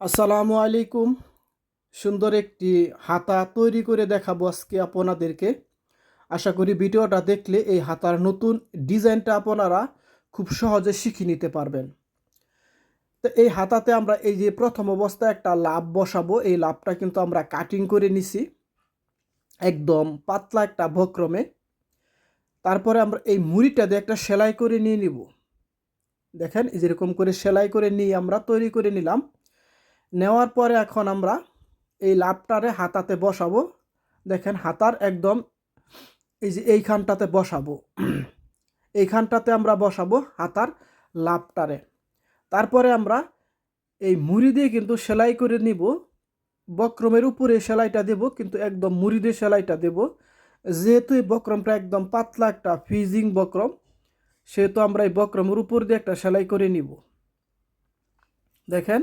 আসসালামু আলাইকুম। সুন্দর একটি হাতা তৈরি করে দেখাবো আজকে আপনাদেরকে। আশা করি ভিডিওটা দেখলে এই হাতার নতুন ডিজাইনটা আপনারা খুব সহজে শিখে নিতে পারবেন। তো এই হাতাতে আমরা এই যে প্রথম অবস্থায় একটা লাভ বসাবো, এই লাভটা কিন্তু আমরা কাটিং করে নিছি। একদম পাতলা একটা বক্রমে। তারপরে আমরা এই মুড়িটা দিয়ে একটা সেলাই করে নিয়ে নিব। দেখেন যেরকম করে সেলাই করে নিয়ে আমরা তৈরি করে নিলাম। নেওয়ার পরে এখন আমরা এই লাভটারে হাতাতে বসাবো। দেখেন, হাতার একদম এই যে এইখানটাতে বসাবো। এইখানটাতে আমরা বসাবো হাতার লাভটারে। তারপরে আমরা এই মুড়ি দিয়ে কিন্তু সেলাই করে নিব। বক্রমের উপরে সেলাইটা দেব, কিন্তু একদম মুড়ি দিয়ে সেলাইটা দেব। যেহেতু এই বক্রমটা একদম পাতলা একটা ফিজিং বক্রম, সেহেতু আমরা এই বক্রমের উপর দিয়ে একটা সেলাই করে নিব। দেখেন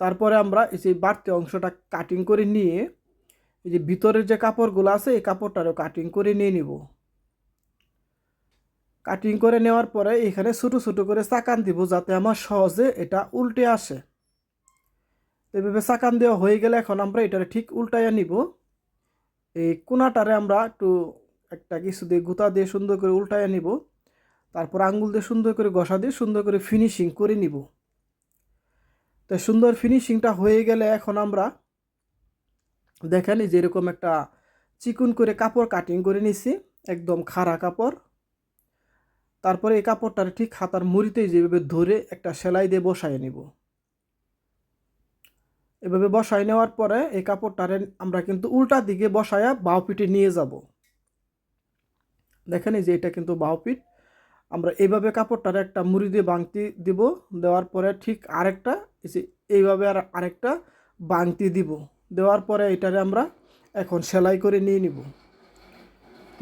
তারপরে আমরা এই যে বাড়তি অংশটা কাটিং করে নিয়ে এই যে ভিতরের যে কাপড়গুলো আছে, এই কাপড়টারও কাটিং করে নিয়ে নিব। কাটিং করে নেওয়ার পরে এখানে ছোটো ছোটো করে চাকান দিব যাতে আমার সহজে এটা উল্টে আসে। এভাবে চাকান দেওয়া হয়ে গেলে এখন আমরা এটারে ঠিক উল্টাইয়া নিব। এই কোনাটারে আমরা একটু একটা কিছু দিয়ে গুতা দিয়ে সুন্দর করে উল্টাইয়া নিব। তারপর আঙ্গুল দিয়ে সুন্দর করে ঘষা দিয়ে সুন্দর করে ফিনিশিং করে নিব। তো সুন্দর ফিনিশিংটা হয়ে গেলে এখন আমরা দেখেন যেরকম একটা চিকুন করে কাপড় কাটিং করে নিছি, একদম খাড়া কাপড়। তারপরে এই কাপড়টার ঠিক হাতার মুড়িতেই যেভাবে ধরে একটা সেলাই দিয়ে বসায় নিব। এভাবে বসাই নেওয়ার পরে এই কাপড়টারে আমরা কিন্তু উল্টা দিকে বসায়া বাউ পিঠে নিয়ে যাব। দেখেন যে এটা কিন্তু বাউ পিঠ। আমরা এইভাবে কাপড়টার একটা মুড়ি দিয়ে বাংতি দিব, দেওয়ার পরে ঠিক আরেকটা এইভাবে আর আরেকটা বাংতি দিব। দেওয়ার পরে এটারে আমরা এখন সেলাই করে নিয়ে নিব।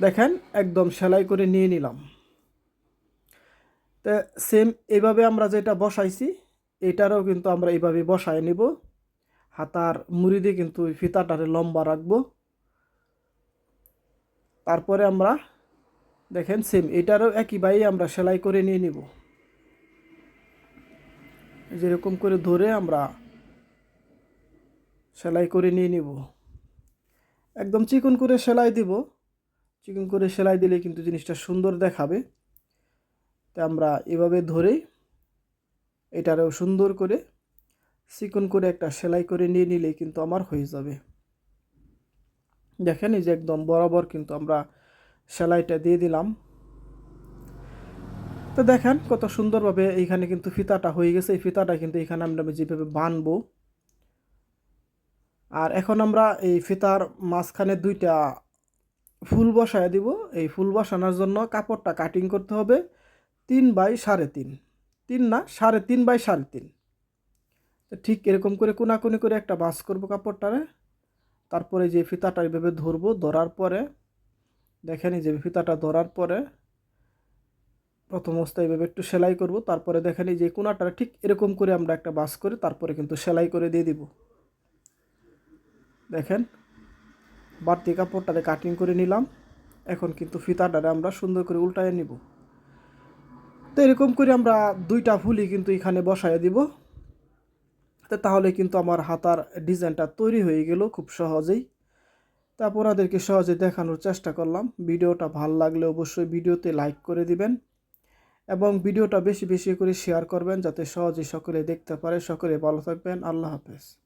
দেখেন, একদম সেলাই করে নিয়ে নিলাম। তো সেম এইভাবে আমরা যেটা বসাইছি, এটারও কিন্তু আমরা এইভাবে বসায় নিব। হাতার মুড়ি দিয়ে কিন্তু ফিতাটারে লম্বা রাখব। তারপরে আমরা দেখেন সেম এটারও একইভাবেই আমরা সেলাই করে নিয়ে নিব। যেরকম করে ধরে আমরা সেলাই করে নিয়ে নিব। একদম চিকন করে সেলাই দিব। চিকন করে সেলাই দিলে কিন্তু জিনিসটা সুন্দর দেখাবে। তো আমরা এভাবে ধরে এটারও সুন্দর করে চিকন করে একটা সেলাই করে নিয়ে নিলেই কিন্তু আমার হয়ে যাবে। দেখেন এই যে একদম বরাবর কিন্তু আমরা সেলাইটা দিয়ে দিলাম। তো দেখেন কত সুন্দরভাবে এইখানে কিন্তু ফিতাটা হয়ে গেছে। এই ফিতাটা কিন্তু এখানে আমরা যেভাবে বানবো। আর এখন আমরা এই ফিতার মাঝখানে দুইটা ফুল বসায় দিব। এই ফুল বসানোর জন্য কাপড়টা কাটিং করতে হবে তিন বাই সাড়ে তিন। তিন না, সাড়ে তিন বাই সাড়ে তিন। ঠিক এরকম করে কোনাকুনি করে একটা বাস করব কাপড়টারে। তারপরে যে ফিতাটা এইভাবে ধরবো ধরার পরে, দেখেন যে ফিতাটা ধরার পরে প্রথম অবস্থায় এইভাবে একটু সেলাই করব, তারপরে দেখেন এই যে কোনাটা ঠিক এরকম করে আমরা একটা বাস করে তারপরে কিন্তু সেলাই করে দিয়ে দিব। দেখেন, বাড়তি কাপড়টাতে কাটিং করে নিলাম। এখন কিন্তু ফিতাটারে আমরা সুন্দর করে উল্টায় নিব। তো এরকম করে আমরা দুইটা ফুলই কিন্তু এখানে বসায় দিব। তো তাহলে কিন্তু আমার হাতার ডিজাইনটা তৈরি হয়ে গেল খুব সহজেই। তা আপনাদেরকে সহজে দেখানোর চেষ্টা করলাম। ভিডিওটা ভালো লাগলে অবশ্যই ভিডিওতে লাইক করে দিবেন। এবং ভিডিওটা বেশি বেশি করে শেয়ার করবেন যাতে সহজে সকলে দেখতে পারে। সকলে ভালো থাকবেন। আল্লাহ হাফেজ।